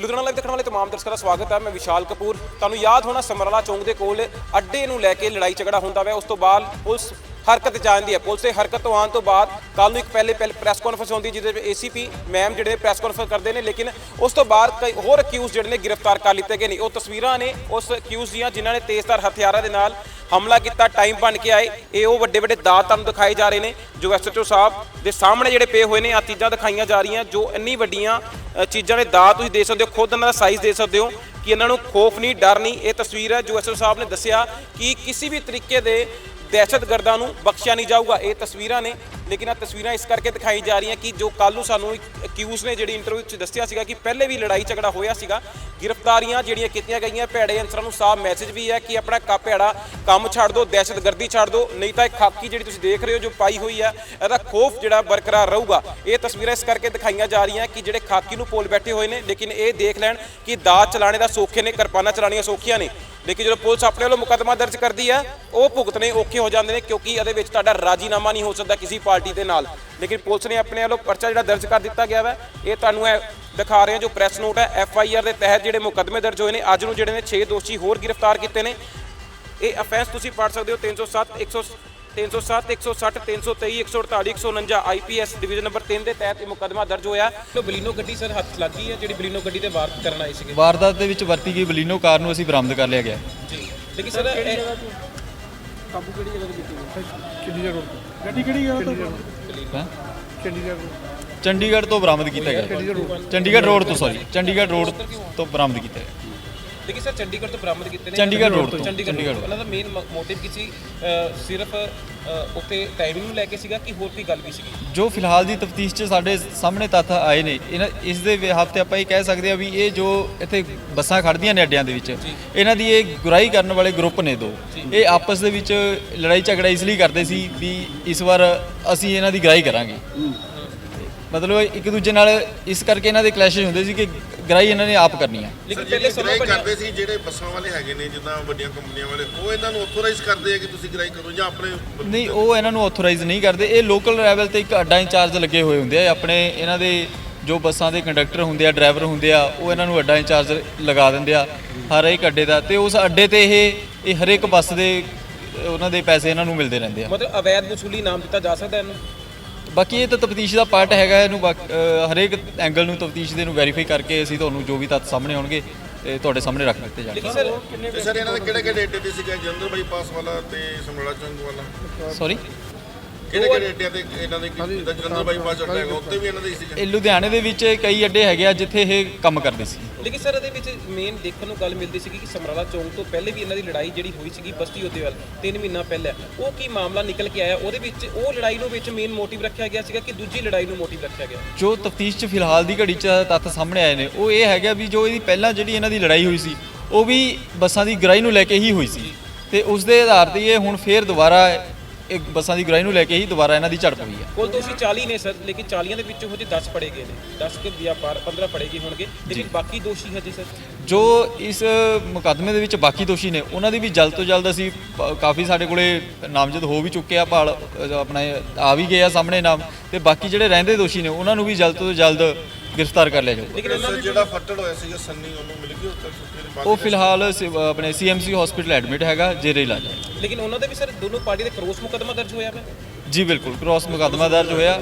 Ludhiana live ਦੇਖਣ ਵਾਲੇ ਤਮਾਮ ਦਰਸ਼ਕਾਂ ਦਾ ਸਵਾਗਤ ਹੈ। ਮੈਂ ਵਿਸ਼ਾਲ ਕਪੂਰ। ਤੁਹਾਨੂੰ ਯਾਦ ਹੋਣਾ ਸਮਰਾਲਾ ਚੌਂਕ ਦੇ ਕੋਲ ਅੱਡੇ ਨੂੰ ਲੈ ਕੇ ਲੜਾਈ ਝਗੜਾ ਹੁੰਦਾ ਵਾ ਉਸ ਤੋਂ ਬਾਅਦ ਪੁਲਿਸ ਹਰਕਤ 'ਚ ਜਾਂਦੀ ਹੈ। ਪੁਲਿਸ ਦੇ ਹਰਕਤ ਤੋਂ ਆਉਣ ਤੋਂ ਬਾਅਦ ਕੱਲ ਨੂੰ ਇੱਕ ਪਹਿਲੇ ਪਹਿਲੇ ਪ੍ਰੈਸ ਕਾਨਫਰੰਸ ਹੁੰਦੀ ਜਿਹਦੇ ਵਿੱਚ ਏਸੀਪੀ ਮੈਮ ਜਿਹੜੇ ਪ੍ਰੈਸ ਕਾਨਫਰੰਸ ਕਰਦੇ ਨੇ, ਲੇਕਿਨ ਉਸ ਤੋਂ ਬਾਅਦ ਕਈ ਹੋਰ ਅਕਿਊਜ਼ ਜਿਹੜੇ ਨੇ ਗ੍ਰਿਫਤਾਰ ਕਰ ਲਿੱਤੇ ਗਏ ਨੇ। ਉਹ ਤਸਵੀਰਾਂ ਨੇ ਉਸ ਅਕਿਊਜ਼ ਦੀਆਂ, ਜਿਨ੍ਹਾਂ ਨੇ ਤੇਜ਼ਧਾਰ ਹਥਿਆਰਾਂ ਦੇ ਨਾਲ ਹਮਲਾ ਕੀਤਾ ਟਾਈਮ ਬਣ ਕੇ ਆਏ। ਇਹ ਉਹ ਵੱਡੇ ਵੱਡੇ ਦਾਤ ਤੁਹਾਨੂੰ ਦਿਖਾਏ ਜਾ ਰਹੇ ਨੇ, ਜੋ ਐਸਐਚਓ ਸਾਹਿਬ ਦੇ ਸਾਹਮਣੇ ਜਿਹੜੇ ਪਏ ਹੋਏ ਨੇ ਆ ਚੀਜ਼ਾਂ ਦਿਖਾਈਆਂ ਜਾ ਰਹੀਆਂ, ਜੋ ਇੰਨੀ ਵੱਡੀਆਂ ਚੀਜ਼ਾਂ ਦੇ ਦਾਤ ਤੁਸੀਂ ਦੇ ਸਕਦੇ ਹੋ, ਖੁਦ ਇਹਨਾਂ ਦਾ ਸਾਈਜ਼ ਦੇ ਸਕਦੇ ਹੋ, ਕਿ ਇਹਨਾਂ ਨੂੰ ਖੋਫ ਨਹੀਂ, ਡਰ ਨਹੀਂ। ਇਹ ਤਸਵੀਰ ਹੈ ਜੋ ਐਸਐਚਓ ਸਾਹਿਬ ਨੇ ਦੱਸਿਆ ਕਿ ਕਿਸੇ ਵੀ ਤਰੀਕੇ ਦੇ ਦਹਿਸ਼ਤਗਰਦਾਂ ਨੂੰ ਬਖਸ਼ਿਆ ਨਹੀਂ ਜਾਊਗਾ। ਇਹ ਤਸਵੀਰਾਂ ਨੇ, ਲੇਕਿਨ ਇਹ ਤਸਵੀਰਾਂ ਇਸ ਕਰਕੇ ਦਿਖਾਈ ਜਾ ਰਹੀਆਂ ਕਿ ਜੋ ਕੱਲ੍ਹ ਨੂੰ ਸਾਨੂੰ ਅਕਿਊਜ਼ ਨੇ ਜਿਹੜੀ ਇੰਟਰਵਿਊ 'ਚ ਦੱਸਿਆ ਸੀਗਾ ਕਿ ਪਹਿਲੇ ਵੀ ਲੜਾਈ ਝਗੜਾ ਹੋਇਆ ਸੀਗਾ, ਗ੍ਰਿਫਤਾਰੀਆਂ ਜਿਹੜੀਆਂ ਕੀਤੀਆਂ ਗਈਆਂ, ਭੈੜੇ ਅਨਸਰਾਂ ਨੂੰ ਸਾਫ਼ ਮੈਸੇਜ ਵੀ ਹੈ ਕਿ ਆਪਣਾ ਕਾ ਭੈੜਾ ਕੰਮ ਛੱਡ ਦਿਓ ਦਹਿਸ਼ਤਗਰਦੀ ਛੱਡ ਦਿਓ ਨਹੀਂ ਤਾਂ ਇਹ ਖਾਕੀ ਜਿਹੜੀ ਤੁਸੀਂ ਦੇਖ ਰਹੇ ਹੋ ਜੋ ਪਾਈ ਹੋਈ ਹੈ, ਇਹਦਾ ਖੋਫ ਜਿਹੜਾ ਬਰਕਰਾਰ ਰਹੂਗਾ। ਇਹ ਤਸਵੀਰਾਂ ਇਸ ਕਰਕੇ ਦਿਖਾਈਆਂ ਜਾ ਰਹੀਆਂ ਕਿ ਜਿਹੜੇ ਖਾਕੀ ਨੂੰ ਪੋਲ ਬੈਠੇ ਹੋਏ ਨੇ, ਲੇਕਿਨ ਇਹ ਦੇਖ ਲੈਣ ਕਿ ਦਾਅ ਚਲਾਣੇ ਦਾ ਸੌਖੇ ਨੇ, ਕਿਰਪਾਨਾਂ ਚਲਾਣੀਆਂ ਸੌਖੀਆਂ ਨੇ। ਲੇਕਿਨ ਜਦੋਂ ਪੁਲਿਸ ਆਪਣੇ ਵੱਲੋਂ ਮੁਕੱਦਮਾ ਦਰਜ ਕਰਦੀ ਹੈ ਉਹ ਭੁਗਤਣੇ ਔਖੇ ਹੋ ਜਾਂਦੇ ਨੇ ਕਿਉਂਕਿ ਇਹਦੇ ਵਿੱਚ ਤੁਹਾਡਾ ਰਾਜੀਨਾਮਾ ਨਹੀਂ ਹੋ ਸਕਦਾ ਕਿਸੇ ਪਾਰਟੀ ਦੇ ਨਾਲ। ਲੇਕਿਨ ਪੁਲਿਸ ਨੇ ਆਪਣੇ ਵੱਲੋਂ ਪਰਚਾ ਜਿਹੜਾ ਦਰਜ ਕਰ ਦਿੱਤਾ ਗਿਆ ਹੈ ਇਹ ਤੁਹਾਨੂੰ ਇਹ ਦਿਖਾ ਰਹੇ ਹਾਂ ਜੋ ਪ੍ਰੈਸ ਨੋਟ ਹੈ, ਐਫ ਆਈ ਆਰ ਦੇ ਤਹਿਤ ਜਿਹੜੇ ਮੁਕੱਦਮੇ ਦਰਜ ਹੋਏ ਨੇ, ਅੱਜ ਨੂੰ ਜਿਹੜੇ ਨੇ 6 ਦੋਸ਼ੀ ਹੋਰ ਗ੍ਰਿਫਤਾਰ ਕੀਤੇ ਨੇ। ਇਹ ਅਫੈਂਸ ਤੁਸੀਂ ਪੜ ਸਕਦੇ ਹੋ 307 100 307 160 323 148 149 ਆਈਪੀਐਸ ਡਿਵੀਜ਼ਨ ਨੰਬਰ 3 ਦੇ ਤਹਿਤ ਇਹ ਮੁਕੱਦਮਾ ਦਰਜ ਹੋਇਆ। ਲੋ ਬਲੀਨੋ ਗੱਡੀ ਸਰ ਹੱਥ ਲੱਗੀ ਹੈ ਜਿਹੜੀ ਬਲੀਨੋ ਗੱਡੀ ਤੇ ਵਾਰ ਕਰਨ ਆਏ ਸੀਗੇ। ਵਾਰਦਾਤ ਦੇ ਵਿੱਚ ਵਰਤੀ ਗਈ ਬਲੀਨੋ ਕਾਰ ਨੂੰ ਅਸੀਂ ਬਰਾਮਦ ਕਰ ਲਿਆ ਗਿਆ। ਜੀ। ਲੇਕਿਨ ਸਰ ਇਹ- ਚੰਡੀਗੜ੍ਹ ਰੋਡ ਗੱਡੀ ਕਿਹੜੀ ਜਗ੍ਹਾ ਤੋਂ? ਹੈਂ? ਚੰਡੀਗੜ੍ਹ road। ਚੰਡੀਗੜ੍ਹ ਤੋਂ ਬਰਾਮਦ ਕੀਤਾ ਗਿਆ। ਚੰਡੀਗੜ੍ਹ ਰੋਡ ਤੋਂ ਸੌਰੀ ਚੰਡੀਗੜ੍ਹ ਰੋਡ ਤੋਂ ਬਰਾਮਦ ਕੀਤਾ ਗਿਆ। ਲੇਕਿਨ ਸਰ ਚੰਡੀਗੜ੍ਹ ਤੋਂ ਬਰਾਮਦ ਕੀਤੇ ਨੇ ਚੰਡੀਗੜ੍ਹ road ਤੋਂ, ਚੰਡੀਗੜ੍ਹ road ਤੋਂ। ਉਹਨਾਂ ਦਾ ਮੇਨ ਮੋਟਿਵ ਕੀ ਸੀ? ਸਿਰਫ ਉੱਥੇ ਟਾਈਮਿੰਗ ਨੂੰ ਲੈ ਕੇ ਸੀਗਾ ਕਿ ਹੋਰ ਕੋਈ ਗੱਲ ਵੀ ਸੀਗੀ? ਜੋ ਫਿਲਹਾਲ ਦੀ ਤਫਤੀਸ਼ 'ਚ ਸਾਡੇ ਸਾਹਮਣੇ ਤੱਥ ਆਏ ਨੇ ਇਹਨਾਂ ਇਸ ਦੇ ਹਫ਼ਤੇ ਆਪਾਂ ਇਹ ਕਹਿ ਸਕਦੇ ਆ ਵੀ ਇਹ ਜੋ ਇੱਥੇ ਬੱਸਾਂ ਖੜਦੀਆਂ ਨੇ ਅੱਡਿਆਂ ਦੇ ਵਿੱਚ ਇਹਨਾਂ ਦੀ ਇਹ ਗੁਰਾਈ ਕਰਨ ਵਾਲੇ ਗਰੁੱਪ ਨੇ ਦੋ। ਇਹ ਆਪਸ ਦੇ ਵਿੱਚ ਲੜਾਈ ਝਗੜਾ ਇਸ ਲਈ ਕਰਦੇ ਸੀ ਵੀ ਇਸ ਵਾਰ ਅਸੀਂ ਇਹਨਾਂ ਦੀ ਗਰਾਈ ਕਰਾਂਗੇ। ਮਤਲਬ ਇੱਕ ਦੂਜੇ ਨਾਲ ਇਸ ਕਰਕੇ ਇਹਨਾਂ ਦੇ ਕਲੈਸ਼ਸ ਹੁੰਦੇ ਸੀ ਕਿ ਗਰਾਈ ਇਹਨਾਂ ਨੇ ਆਪ ਕਰਨੀ ਆ। ਲੇਕਿਨ ਪਹਿਲੇ ਸਮਾਂ ਕਰਦੇ ਸੀ ਜਿਹੜੇ ਬੱਸਾਂ ਵਾਲੇ ਹੈਗੇ ਨੇ ਜਿੱਦਾਂ ਵੱਡੀਆਂ ਕੰਪਨੀਆਂ ਵਾਲੇ ਉਹ ਇਹਨਾਂ ਨੂੰ ਆਥੋਰਾਈਜ਼ ਕਰਦੇ ਆ ਕਿ ਤੁਸੀਂ ਗ੍ਰਾਈ ਕਰੋ ਜਾਂ ਆਪਣੇ ਨਹੀਂ ਉਹ ਇਹਨਾਂ ਨੂੰ ਆਥੋਰਾਈਜ਼ ਨਹੀਂ ਕਰਦੇ। ਇਹ ਲੋਕਲ ਲੈਵਲ ਤੇ ਇੱਕ ਅੱਡਾ ਇੰਚਾਰਜ ਲੱਗੇ ਹੋਏ ਹੁੰਦੇ ਆ। ਆਪਣੇ ਇਹਨਾਂ ਦੇ ਜੋ ਬੱਸਾਂ ਦੇ ਕੰਡਕਟਰ ਹੁੰਦੇ ਆ ਡਰਾਈਵਰ ਹੁੰਦੇ ਆ ਉਹ ਇਹਨਾਂ ਨੂੰ ਅੱਡਾ ਇੰਚਾਰਜ ਲਗਾ ਦਿੰਦੇ ਆ ਹਰ ਇੱਕ ਅੱਡੇ ਦਾ। ਤੇ ਉਸ ਅੱਡੇ ਤੇ ਇਹ ਇਹ ਹਰ ਇੱਕ ਬੱਸ ਦੇ ਉਹਨਾਂ ਦੇ ਪੈਸੇ ਇਹਨਾਂ ਨੂੰ ਮਿਲਦੇ ਰਹਿੰਦੇ ਆ। ਮਤਲਬ ਅਵੈਧ ਵਸੂਲੀ ਨਾਮ ਦਿੱਤਾ ਜਾ ਸਕਦਾ ਇਹਨੂੰ? ਬਾਕੀ ਇਹ ਤਾਂ ਤਫਤੀਸ਼ ਦਾ ਪਾਰਟ ਹੈਗਾ ਇਹਨੂੰ ਬਾਕ- ਹਰੇਕ ਐਂਗਲ ਨੂੰ ਤਫਤੀਸ਼ ਦੇ ਨੂੰ ਵੈਰੀਫਾਈ ਕਰਕੇ ਅਸੀਂ ਤੁਹਾਨੂੰ ਜੋ ਵੀ ਤੱਥ ਸਾਹਮਣੇ ਆਉਣਗੇ ਤੇ ਤੁਹਾਡੇ ਸਾਹਮਣੇ ਰੱਖ ਦਿੱਤੇ ਜਾਣਗੇ। ਸਰ ਤੇ ਸਰ ਇਹਨਾਂ ਦੇ ਕਿਹੜੇ ਕਿਹੜੇ ਅੱਡੇ ਤੇ ਸੀਗਾ? ਜਲੰਧਰ ਬਾਈਪਾਸ ਵਾਲਾ ਤੇ ਸਮਰਾਲਾ ਚੌਂਕ ਵਾਲਾ। ਸੌਰੀ ਕਿਹੜੇ ਕਿਹੜੇ ਅੱਡਿਆਂ ਤੇ ਇਹਨਾਂ ਦੇ ਜਿੱਦਾਂ ਜਲੰਧਰ ਬਾਈਪਾਸ ਅੱਡਾ ਹੈਗਾ ਉੱਤੇ ਵੀ ਇਹਨਾਂ ਦੇ ਹੀ ਸੀਗਾ। ਇਹ ਲੁਧਿਆਣੇ ਦੇ ਵਿੱਚ ਕਈ ਅੱਡੇ ਹੈਗੇ ਆ ਜਿੱਥੇ ਇਹ ਕੰਮ ਕਰਦੇ ਸੀ। ਲੇਕਿਨ ਸਰ, ਇਹਦੇ ਵਿੱਚ ਮੇਨ ਦੇਖਣ ਨੂੰ ਗੱਲ ਮਿਲਦੀ ਸੀਗੀ ਕਿ ਸਮਰਾਲਾ ਚੌਂਕ ਤੋਂ ਪਹਿਲੇ ਵੀ ਇਹਨਾਂ ਦੀ ਲੜਾਈ ਜਿਹੜੀ ਹੋਈ ਸੀਗੀ ਬਸਤੀ ਉਹਦੇ ਵੱਲ 3 ਮਹੀਨਾ ਪਹਿਲਾਂ। ਉਹ ਕੀ ਮਾਮਲਾ ਨਿਕਲ ਕੇ ਆਇਆ? ਉਹਦੇ ਵਿੱਚ ਉਹ ਲੜਾਈ ਨੂੰ ਵਿੱਚ ਮੇਨ ਮੋਟਿਵ ਰੱਖਿਆ ਗਿਆ ਸੀਗਾ ਕਿ ਦੂਜੀ ਲੜਾਈ ਨੂੰ ਮੋਟਿਵ ਰੱਖਿਆ ਗਿਆ? ਜੋ ਤਫਤੀਸ਼ 'ਚ ਫਿਲਹਾਲ ਦੀ ਘੜੀ 'ਚ ਤੱਥ ਸਾਹਮਣੇ ਆਏ ਨੇ, ਉਹ ਇਹ ਹੈਗਾ ਵੀ ਜੋ ਇਹਦੀ ਪਹਿਲਾਂ ਜਿਹੜੀ ਇਹਨਾਂ ਦੀ ਲੜਾਈ ਹੋਈ ਸੀ, ਉਹ ਵੀ ਬੱਸਾਂ ਦੀ ਗਰਾਈ ਨੂੰ ਲੈ ਕੇ ਹੀ ਹੋਈ ਸੀ। ਤੇ ਉਸ ਦੇ ਆਧਾਰ ਤੇ ਇਹ ਹੁਣ ਫੇਰ ਦੁਬਾਰਾ ਇੱਕ ਬੱਸਾਂ ਦੀ ਗਰਾਈ ਨੂੰ ਲੈ ਕੇ ਹੀ ਦੁਬਾਰਾ ਇਹਨਾਂ ਦੀ ਝੜਪ ਹੋਈ ਹੈ। ਕੋਲ ਦੋਸ਼ੀ 40 ਨੇ ਸਰ ਲੇਕਿਨ 40 ਦੇ ਵਿੱਚੋਂ ਹਜੇ 10 ਫੜੇ ਗਏ ਨੇ। 10 ਕੇ ਜਾਂ 15 ਫੜੇ ਗਏ ਹੋਣਗੇ ਲੇਕਿਨ ਬਾਕੀ ਦੋਸ਼ੀ ਹਜੇ ਸਰ? ਜੋ ਇਸ ਮੁਕੱਦਮੇ ਦੇ ਵਿੱਚ ਬਾਕੀ ਦੋਸ਼ੀ ਨੇ ਉਹਨਾਂ ਦੀ ਵੀ ਜਲਦ ਤੋਂ ਜਲਦ ਅਸੀਂ ਪ- ਕਾਫੀ ਸਾਡੇ ਕੋਲੇ ਨਾਮਜ਼ਦ ਹੋ ਵੀ ਚੁੱਕੇ ਆ ਭਾਲ ਅ, ਆਪਣਾ ਇਹ ਆ ਵੀ ਗਏ ਆ ਸਾਹਮਣੇ ਨਾਮ ਤੇ ਬਾਕੀ ਜਿਹੜੇ ਰਹਿੰਦੇ ਦੋਸ਼ੀ ਨੇ ਉਹਨਾਂ ਨੂੰ ਵੀ ਜਲਦ ਤੋਂ ਜਲਦ ਗ੍ਰਿਫਤਾਰ ਕਰ ਲਿਆ ਜਾਊਗਾ। ਸਰ ਜਿਹੜਾ ਫੱਟੜ ਹੋਇਆ ਸੀਗਾ ਸੰਨੀ ਉਹਨੂੰ ਮਿਲ ਗਈ ਉੱਥੇ ਫਿਰ ਉਹ ਫਿਲਹਾਲ ਆਪਣੇ ਸੀਐਮਸੀ ਹਸਪੀਟਲ ਐਡਮਿਟ ਹੈਗਾ ਜੇਰੇ ਇਲਾਜ ਹੈ। ਲੇਕਿਨ ਉਹਨਾਂ ਦੇ ਵੀ ਸਰ ਦੋਨੋਂ ਪਾਰਟੀ ਦੇ ਕਰੋਸ ਮੁਕਦਮਾ ਦਰਜ ਹੋਇਆ ਹੈ ਜੀ ਬਿਲਕੁਲ ਕ੍ਰਾਸ ਮੁਕੱਦਮਾ ਦਰਜ ਹੋਇਆ।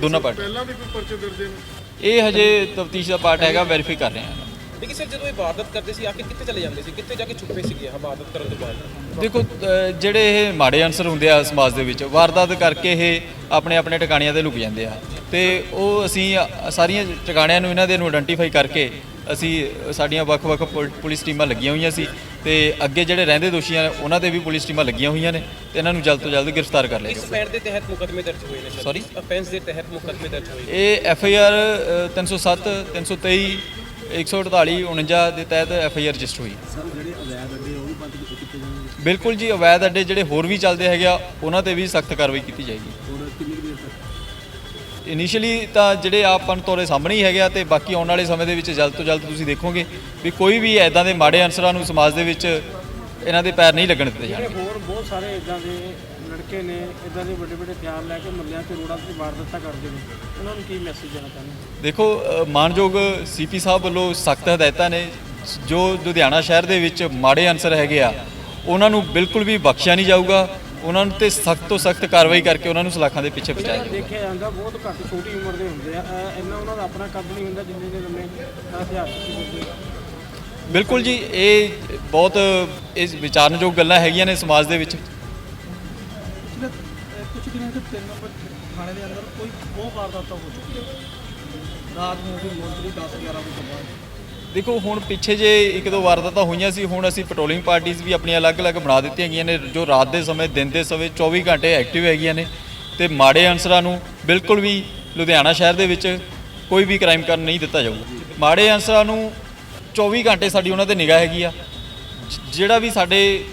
ਦੋਨਾਂ ਪਾਰਟੀ ਪਹਿਲਾਂ ਵੀ ਕੋਈ ਪਰਚੇ ਦਰਜ ਨੇ? ਇਹ ਹਜੇ ਤਫਤੀਸ਼ ਦਾ ਪਾਰਟ ਹੈਗਾ ਵੈਰੀਫਾਈ ਕਰ ਰਹੇ ਹਾਂ ਲੇਕਿਨ ਸਰ ਜਦੋਂ ਇਹ ਵਾਰਦਾਤ ਕਰਦੇ ਸੀ ਆਖਿਰ ਕਿੱਥੇ ਚਲੇ ਜਾਂਦੇ ਸੀ? ਕਿੱਥੇ ਜਾ ਕੇ ਛੁਪੇ ਸੀਗੇ ਵਾਰਦਾਤ ਕਰਨ ਤੋਂ ਬਾਅਦ? ਦੇਖੋ ਅ, ਜਿਹੜੇ ਇਹ ਮਾੜੇ ਅਨਸਰ ਹੁੰਦੇ ਆ ਸਮਾਜ ਦੇ ਵਿੱਚ ਵਾਰਦਾਤ ਕਰਕੇ ਇਹ ਆਪਣੇ ਆਪਣੇ ਟਿਕਾਣਿਆਂ ਤੇ ਲੁਕ ਜਾਂਦੇ ਆ। ਤੇ ਉਹ ਅਸੀਂ ਸਾਰੀਆਂ ਟਿਕਾਣਿਆਂ ਨੂੰ ਇਹਨਾਂ ਦੇ ਨੂੰ ਆਇਡੈਂਟੀਫਾਈ ਕਰਕੇ ਅਸੀਂ ਸਾਡੀਆਂ ਵੱਖ-ਵੱਖ ਪੁਲ- ਪੁਲਿਸ ਟੀਮਾਂ ਲੱਗੀਆਂ ਹੋਈਆਂ ਸੀ ਤੇ ਅੱਗੇ ਜਿਹੜੇ ਰਹਿੰਦੇ ਦੋਸ਼ੀ ਆ ਉਹਨਾਂ ਤੇ ਵੀ ਪੁਲਿਸ ਟੀਮਾਂ ਲੱਗੀਆਂ ਹੋਈਆਂ ਨੇ ਤੇ ਇਹਨਾਂ ਨੂੰ ਜਲਦ ਤੋਂ ਜਲਦ ਗ੍ਰਿਫਤਾਰ ਕਰ ਲਿਆ ਇਸ ਜਾਊਗਾ। ਪੈਂਡ ਦੇ ਤਹਿਤ ਮੁਕਦਮੇ ਦਰਜ ਹੋਏ ਨੇ ਸਰ? ਅਫੈਂਸ ਦੇ ਤਹਿਤ ਮੁਕਦਮੇ ਦਰਜ ਹੋਏ ਇਹ ਐਫ ਆਈ ਆਰ 307 323 148 49 ਦੇ ਤਹਿਤ ਐਫ ਆਈ ਆਰ ਰਜਿਸਟਰ ਹੋਈ। ਬਿਲਕੁਲ ਜੀ ਅਵੈਧ ਅੱਡੇ ਜਿਹੜੇ ਹੋਰ ਵੀ ਚੱਲਦੇ ਹੈਗੇ ਆ ਉਹਨਾਂ ਤੇ ਵੀ ਸਖਤ ਕਾਰਵਾਈ ਕੀਤੀ ਜਾਏਗੀ। ਇਨੀਸ਼ੀਅਲੀ ਤਾਂ ਜਿਹੜੇ ਆਪਾਂ ਨੂੰ ਤੁਹਾਡੇ ਸਾਹਮਣੇ ਹੀ ਹੈਗੇ ਆ ਤੇ ਬਾਕੀ ਆਉਣ ਵਾਲੇ ਸਮੇਂ ਦੇ ਵਿੱਚ ਜਲਦ ਤੋਂ ਜਲਦ ਤੁਸੀਂ ਦੇਖੋਗੇ ਵੀ ਕੋਈ ਵੀ ਐਦਾਂ ਦੇ ਮਾੜੇ ਅਨਸਰਾਂ ਨੂੰ ਸਮਾਜ ਦੇ ਵਿੱਚ ਇਹਨਾਂ ਦੇ ਪੈਰ ਨਹੀਂ ਲੱਗਣ ਦਿੱਤੇ ਜਾਣਗੇ। ਹੋਰ ਬਹੁਤ ਸਾਰੇ ਇਦਾਂ ਦੇ ਲੜਕੇ ਨੇ ਇਦਾਂ ਦੇ ਵੱਡੇ ਵੱਡੇ ਹਥਿਆਰ ਲੈ ਕੇ ਮੱਲਿਆਂ ਤੇ ਰੋਡਾਂ ਤੇ ਵਾਰਦਾਤਾਂ ਕਰਦੇ ਨੇ। ਉਹਨਾਂ ਨੂੰ ਕੀ ਮੈਸੇਜ ਦੇਣਾ ਚਾਹੁੰਦੇ ਦੇਖੋ ਮਾਨਯੋਗ ਸੀਪੀ ਸਾਹਿਬ ਵੱਲੋਂ ਸਖਤ ਹਦਾਇਤਾਂ ਨੇ ਜੋ ਲੁਧਿਆਣਾ ਸ਼ਹਿਰ ਦੇ ਵਿੱਚ ਮਾੜੇ ਅਨਸਰ ਹੈਗੇ ਆ ਉਹਨਾਂ ਨੂੰ ਬਿਲਕੁਲ ਵੀ ਬਖਸ਼ਿਆ ਨਹੀਂ ਜਾਊਗਾ। ਉਹਨਾਂ ਨੂੰ ਤੇ ਸਖਤ ਤੋਂ ਸਖਤ ਕਾਰਵਾਈ ਕਰਕੇ ਉਹਨਾਂ ਨੂੰ ਸਲਾਖਾਂ ਦੇ ਪਿੱਛੇ ਪਹੁੰਚਾਇਆ ਜਾਊਗਾ। ਦੇਖਿਆ ਜਾਂਦਾ ਬਹੁਤ ਘੱਟ ਛੋਟੀ ਉਮਰ ਦੇ ਹੁੰਦੇ ਆ। ਇੰਨਾ ਉਹਨਾਂ ਦਾ ਆਪਣਾ ਕੱਦ ਨਹੀਂ ਹੁੰਦਾ ਜਿੰਨੇ ਦੇ ਲੰਮੇ ਹਥਿਆਰ ਹੁੰਦੇ ਬਿਲਕੁਲ ਜੀ ਇਹ ਬਹੁਤ ਇਸ ਵਿਚਾਰਨਯੋਗ ਗੱਲਾਂ ਹੈਗੀਆਂ ਨੇ ਸਮਾਜ ਦੇ ਵਿੱਚ। ਕੁਝ ਦਿਨਾਂ ਤੋਂ ਤਿੰਨ ਨੰਬਰ ਥਾਣੇ ਦੇ ਅੰਦਰ ਕੋਈ ਬਹੁਤ ਵਾਰਦਾਤਾਂ ਹੋ ਚੁੱਕੀਆਂ। ਰਾਤ ਨੂੰ ਵੀ ਮੋਸਟਲੀ 10 11 ਵਜੇ ਤੋਂ ਬਾਅਦ। ਦੇਖੋ, ਹੁਣ ਪਿੱਛੇ ਜੇ ਇੱਕ ਦੋ ਵਾਰਦਾਤਾਂ ਹੋਈਆਂ ਸੀ, ਹੁਣ ਅਸੀਂ ਪੈਟਰੋਲਿੰਗ ਪਾਰਟੀਆਂ ਵੀ ਆਪਣੀਆਂ ਅਲੱਗ-ਅਲੱਗ ਬਣਾ ਦਿੱਤੀਆਂ ਗਈਆਂ ਨੇ, ਜੋ ਰਾਤ ਦੇ ਸਮੇਂ, ਦਿਨ ਦੇ ਸਮੇਂ 24 ਘੰਟੇ ਐਕਟਿਵ ਹੈਗੀਆਂ ਨੇ ਤੇ ਮਾੜੇ ਅਨਸਰਾਂ ਨੂੰ ਬਿਲਕੁਲ ਵੀ ਲੁਧਿਆਣਾ ਸ਼ਹਿਰ ਦੇ ਵਿੱਚ ਕੋਈ ਵੀ ਕ੍ਰਾਈਮ ਕਰਨ ਨਹੀਂ ਦਿੱਤਾ ਜਾਊਗਾ। ਮਾੜੇ ਅਨਸਰਾਂ ਨੂੰ 24 ਘੰਟੇ ਸਾਡੀ ਉਹਨਾਂ ਤੇ ਨਿਗਾਹ ਹੈਗੀ ਆ। ਜਿਹੜਾ ਵੀ ਸਾਡੇ,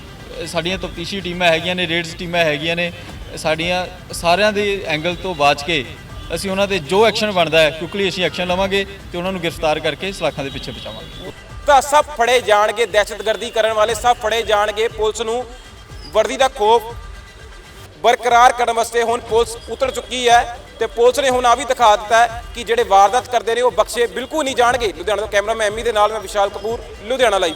ਸਾਡੀਆਂ ਤਫਤੀਸ਼ੀ ਟੀਮਾਂ ਹੈਗੀਆਂ ਨੇ ਰੇਡਸ ਟੀਮਾਂ ਹੈਗੀਆਂ ਨੇ, ਸਾਡੀਆਂ ਸਾਰਿਆਂ ਦੇ ਐਂਗਲ ਤੋਂ ਬਾਚ ਕੇ ਅਸੀਂ ਉਹਨਾਂ ਦੇ ਜੋ ਐਕਸ਼ਨ ਬਣਦਾ ਹੈ, ਕਿਉਂਕਿ ਅਸੀਂ ਐਕਸ਼ਨ ਲਵਾਂਗੇ ਤੇ ਉਹਨਾਂ ਨੂੰ ਗ੍ਰਿਫਤਾਰ ਕਰਕੇ ਸਲਾਖਾਂ ਦੇ ਪਿੱਛੇ ਪਹੁੰਚਾਵਾਂਗੇ ਤਾਂ ਸਭ ਫੜੇ ਜਾਣਗੇ ਦਹਿਸ਼ਤਗਰਦੀ ਕਰਨ ਵਾਲੇ, ਸਭ ਫੜੇ ਜਾਣਗੇ ਪੁਲਿਸ ਨੂੰ। ਵਰਦੀ ਦਾ ਖੋਫ ਬਰਕਰਾਰ ਕਰਨ ਵਾਸਤੇ ਹੁਣ ਪੁਲਿਸ ਉਤਰ ਚੁੱਕੀ ਹੈ ਤੇ ਪੁਲਿਸ ਨੇ ਹੁਣ ਆ ਵੀ ਦਿਖਾ ਦਿੱਤਾ ਕਿ ਜਿਹੜੇ ਵਾਰਦਾਤ ਕਰਦੇ ਨੇ ਉਹ ਬਖਸ਼ੇ ਬਿਲਕੁਲ ਨਹੀਂ ਜਾਣਗੇ। ਲੁਧਿਆਣਾ ਤੋਂ ਕੈਮਰਾਮੈਨ ਐਮੀ ਦੇ ਨਾਲ ਮੈਂ ਵਿਸ਼ਾਲ ਕਪੂਰ, ਲੁਧਿਆਣਾ ਲਾਈਵ